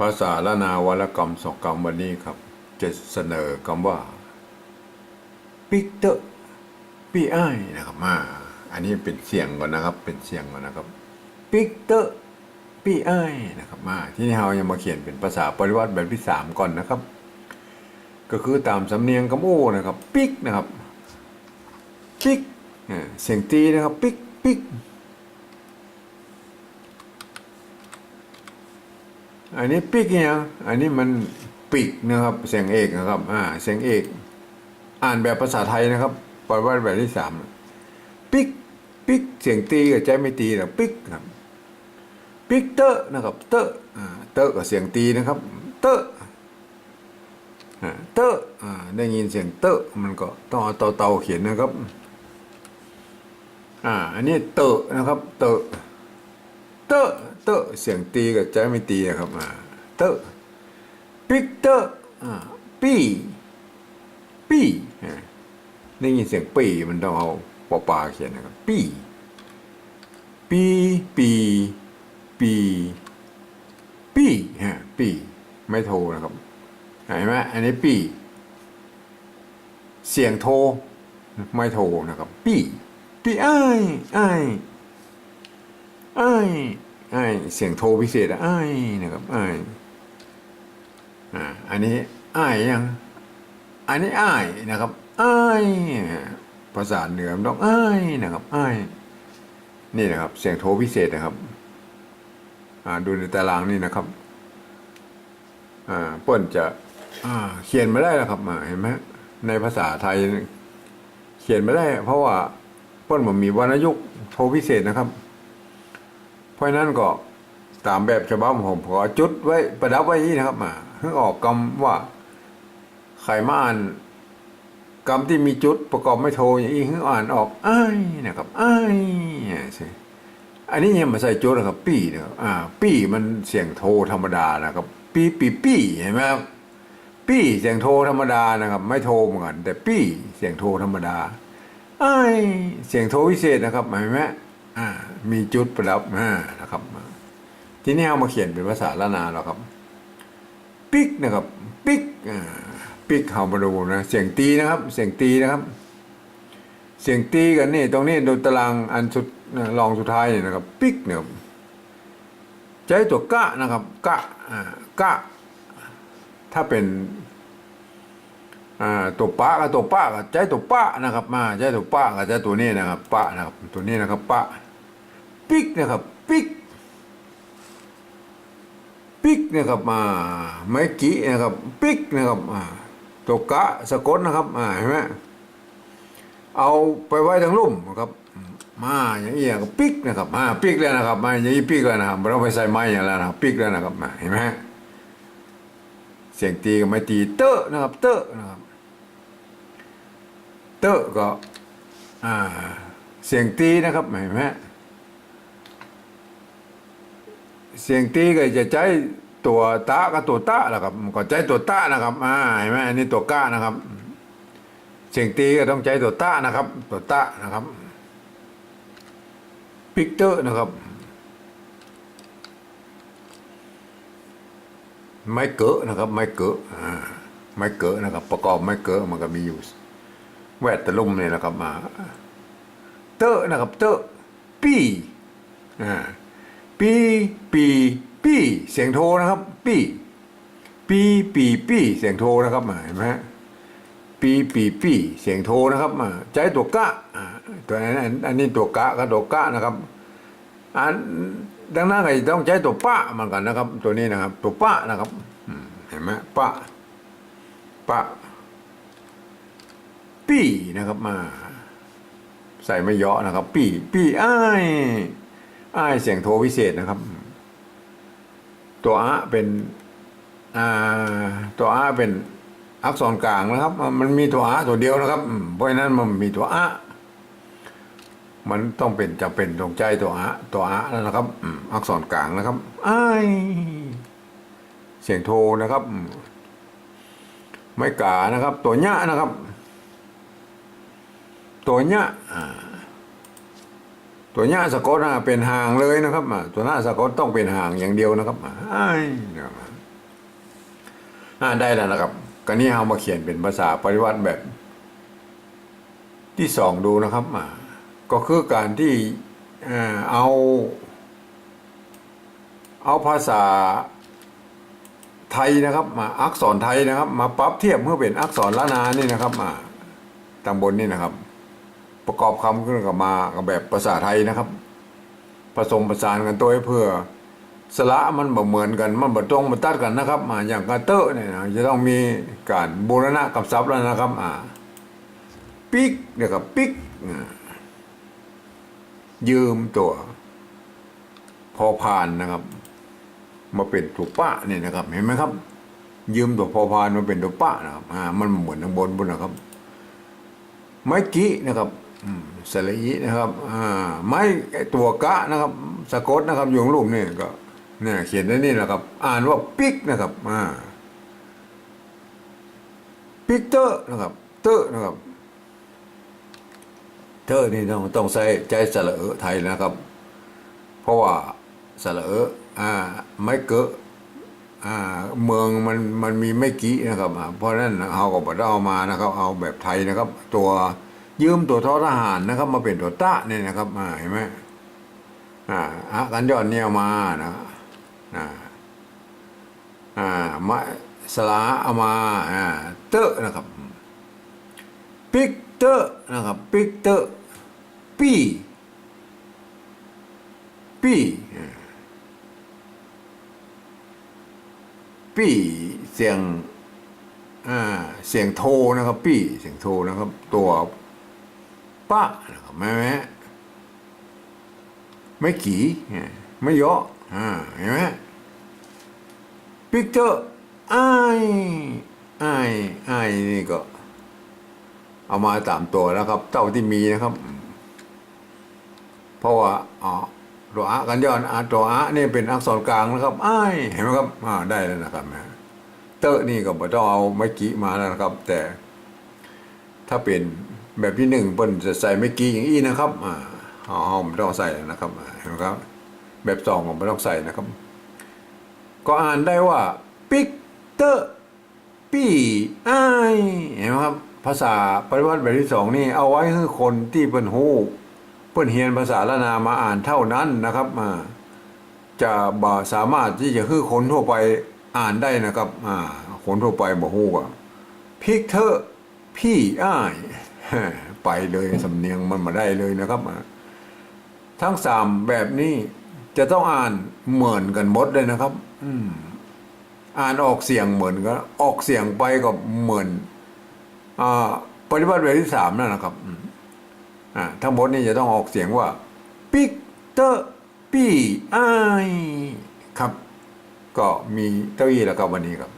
ภาษาละนาวรกรรมสองกรรมวันนี้ครับ จะเสนอคำว่าปิกเตอร์ปีไอ้นะครับมาอันนี้เป็นเสียงก่อนนะครับ เป็นเสียงก่อนนะครับปิกเตอร์ปีไอ้นะครับมาที่นี่เรายังมาเขียนเป็นภาษาปริวัติแบบที่สามก่อนนะครับ ก็คือตามสำเนียงกำโอ้นะครับ ปิกนะครับ ปิกอ่าเสียงตีนะครับ ปิกปิก อันนี้ปิกเนี่ยอันนี้มันปิกนะครับเสียงเอกนะครับอ่าเสียงเอก อ่านแบบภาษาไทยนะครับปล่อยว่าแบบที่สามปิกปิกเสียงตีกับใจไม่ตีนะปิกครับปิกเตอร์นะครับ เตอร์เตอร์กับเสียงตีนะครับ เตอร์เตอร์ได้ยินเสียงเตอร์มันก็ต้องเอาเตาเตาๆเขียนนะครับอ่าอันนี้เตอร์นะครับ เตอร์เตอร์ ตอร์เสียงตีกับใจไม่ตีนะครับอ่าเตอร์ปิกเตอร์อ่าปีปีอ่ยินเสียงปีมันต้องเอาปอปาเขียนนะครับปีปีปีปีปีฮะปีไม่โทนะครับเห็นไหมอันนี้ปีเสียงโทไม่โทนะครับปีปีไอ้ายอ้ไอ้ อ้ยเสียงโทรพิเศษอะอ้ยนะครับอ้ยอ่าอันนี้อ้ยยังอันนี้อ้ยนะครับอ้ยภาษาเหนือมันต้องอ้ยนะครับอ้ยนี่นะครับเสียงโทรพิเศษนะครับอ่าดูในตารางนี่นะครับอ่าเปิ้นจะอ่าเขียนมาได้แล้วครับเห็นไหมในภาษาไทย เขียนไม่ได้ เพราะว่าเปิ้นมันมีวรรณยุกต์โทพิเศษนะครับ ราะนั้นก็ตามแบบฉบับของผมขอจุดไว้ประดับไว้นี่นะครับมาเพิ่งออกคำว่าไขมาอ่านกรรมที่มีจุดประกอบไม่โทอย่างนี้เพิ่งอ่านออกไอ้นะครับไอ้เนี่ยสิอันนี้ยังมาใส่จุดนะครับ ปี้นะครับอ่า ปี้มันเสียงโทธรรมดานะครับ ปี้ปี้ปี้เห็นไหมครับปี้เสียงโทธรรมดานะครับ ไม่โทเหมือนกันแต่ปี้เสียงโทธรรมดาไอ้เสียงโทรวิเศษนะครับเห็นไหม อ่ามีจุดประดับอ่านะครับทีนี้เอามาเขียนเป็นภาษาละนาแล้วครับ ปิกนะครับ ปิกอ่าปิกเอามาดูนะเสียงตีนะครับ เสียงตีนะครับ เสียงตีกันนี่ ตรงนี้ดูตารางอันสุดรองสุดท้ายเนี่ยนะครับ ปิกเนี่ยครับใช้ตัวกะนะครับกะอ่ากะ ถ้าเป็นตัวปะกับตัวปะกับใจตัวปะนะครับ มาใจตัวปะกับใจตัวนี้นะครับปะนะครับ ตัวนี้นะครับปะ ปิกนะครับปิกปิกนะครับมาไม้กี้นะครับปิกนะครับอ่าตัวกะสะกดนะครับอ่าเห็นไหมเอาไปไว้ทางลุ่มนะครับมาอย่างนี้ก็ปิกนะครับมาปิกแล้วนะครับมาอย่างนี้ปิกแล้วนะครับเราไปใส่ไม้อย่างแล้วนะครับปิกแล้วนะครับมาเห็นไหมเสียงตีกับไม้ตีเตอะนะครับเตอะนะครับเตอะก็อ่าเสียงตีนะครับเห็นไหม เสียงตีก็จะใช้ตัวตะกับตัวตะนะครับก็ใช้ตัวตะนะครับอ่าเห็นไหมอันนี้ตัวกะนะครับ เสียงตีก็ต้องใช้ตัวตะนะครับ ตัวตะนะครับปิกเตอร์นะครับไม้เกอะนะครับไม้เกอะอ่าไม้เกอะนะครับ ประกอบไม้เกอะมันก็มีอยู่แวดตะลุ่มเนี่ยนะครับมาเตอะนะครับเตอะปีอ่า ปีปีปีเสียงโทนะครับปีปีปีปีเสียงโทนะครับมาเห็นไหมฮะปีปีปีเสียงโทนะครับมาใจตัวกะตัวนั้นอันนี้ตัวกะกับตัวกะนะครับอันดังนั้นก็ต้องใช้ตัวปะเหมือนกันนะครับ ตัวนี้นะครับ ตัวปะนะครับเห็นไหมปะปะปีนะครับมา ใส่ไม่เยาะนะครับ ปีปี้อ้าย อ้ายเสียงโทรพิเศษนะครับ ตัวอะเป็นอ่าตัวอะเป็นอักษรกลางนะครับ มันมีตัวอะตัวเดียวนะครับ เพราะฉะนั้นมันมีตัวอะมันต้องเป็นจะเป็นตรงใจตัวอะตัวอะนั่นนะครับอักษรกลางนะครับอ้ายเสียงโทรนะครับ ไม่กานะครับ ตัวเนี้ยนะครับ ตัวเนี้ยอ่า ตัวเนี้ยสะกดอะเป็นหางเลยนะครับตัวหน้าสะกดต้องเป็นหางอย่างเดียวนะครับได้แล้วนะครับก็นี่เอามาเขียนเป็นภาษาปริวัติแบบ ที่สองดูนะครับก็คือการที่เอา เอาภาษาไทยนะครับมาอักษรไทยนะครับ มาปรับเทียบเพื่อเป็นอักษรล้านนานี่นะครับมาตำบลนี่นะครับ ประกอบคำขึ้นกับมากับแบบภาษาไทยนะครับ ผสมผสานกันตัวให้เพื่อสระมันบ่เหมือนกันมันบ่ตรงบ่ตัดกันนะครับอ่าอย่างกรเตอะเนี่ยนะจะต้องมีการบูรณะกับซับแล้วนะครับอ่าปิกเนี่ยครับปิกยืมตัว พอพานนะครับ มาเป็นตัวป้าเนี่ยนะครับ เห็นไหมครับ ยืมตัวพอพานมาเป็นตัวป้านะครับอ่ามันเหมือนทางบนบนนะครับไม้กี้นะครับ สระอีนะครับไม้ตัวกะนะครับสะกดนะครับอยู่ข้างรูปนี่ก็เนี่ยเขียนได้นี่แหละครับ อ่านว่าปิกนะครับปิกเตอร์นะครับ เตอร์นะครับ เตอร์นี่ต้องต้องใช้ใจสระเอไทยนะครับ เพราะว่าสระเออ่าไม่เกอะอ่าเมืองมันมันมีไม่กี่นะครับ เพราะนั้นเอาก็บ่ได้เอามานะครับ เอาแบบไทยนะครับ ตัว ยืมตัวทอทหารนะครับ มาเป็นตัวตะเนี่ยนะครับเห็นไหมอ่าอะกันยอดเนี่ยเอามานะอ่าอ่ามาสลาเอามาอ่าเตอร์นะครับปิกเตอร์นะครับปิกเตอร์ปีปีปีเสียงอ่าเสียงโทนะครับปีเสียงโทนะครับ ตัว ป้านะครับแม่แม่ไม่กี่อ่าไม่เยอะอ่าเห็นไหมปิกเตอร์ไอ้ไอ้ไอ้นี่ก็ เอามาตามตัวแล้วครับเท่าที่มีนะครับ เพราะว่าอ๋อตัวอะกันย้อนอะตัวอะนี่เป็นอักษรกลางนะครับไอ้เห็นไหมครับอ่าได้แล้วนะครับนะเตอะนี่ก็บ่ต้องเอาไม้กี้มาแล้วนะครับ แต่ ถ้าเป็น แบบที่หนึ่งเปิ้นจะใส่ไม้กี้อย่างนี้นะครับอ่าเอาเอาไม่ต้องใส่นะครับเห็นไหมครับ แบบสองผมไม่ต้องใส่นะครับ ก็อ่านได้ว่าปิกเตอร์ปีอ้ายเห็นไหมครับ ภาษาปริวัติแบบที่สองนี่เอาไว้ให้คนที่เป็นหู้เพื่อนเฮียนภาษาละนามาอ่านเท่านั้นนะครับอ่าจะบ่สามารถที่จะคือคนทั่วไปอ่านได้นะครับอ่าคนทั่วไปบ่ฮู้ว่าพิกเธอร์พี่อ้าย ไปเลยสำเนียงมันมาได้เลยนะครับทั้งสามแบบนี้จะต้องอ่านเหมือนกันหมดเลยนะครับ อืม อ่านออกเสียงเหมือนกันออกเสียงไปก็เหมือนอ่าปฏิบัติแบบที่สามนั่นนะครับอืมอ่าทั้งหมดนี่จะต้องออกเสียงว่าปิกเตอร์ปีไอครับ ก็มีเต้าอี้แล้วครับวันนี้ครับ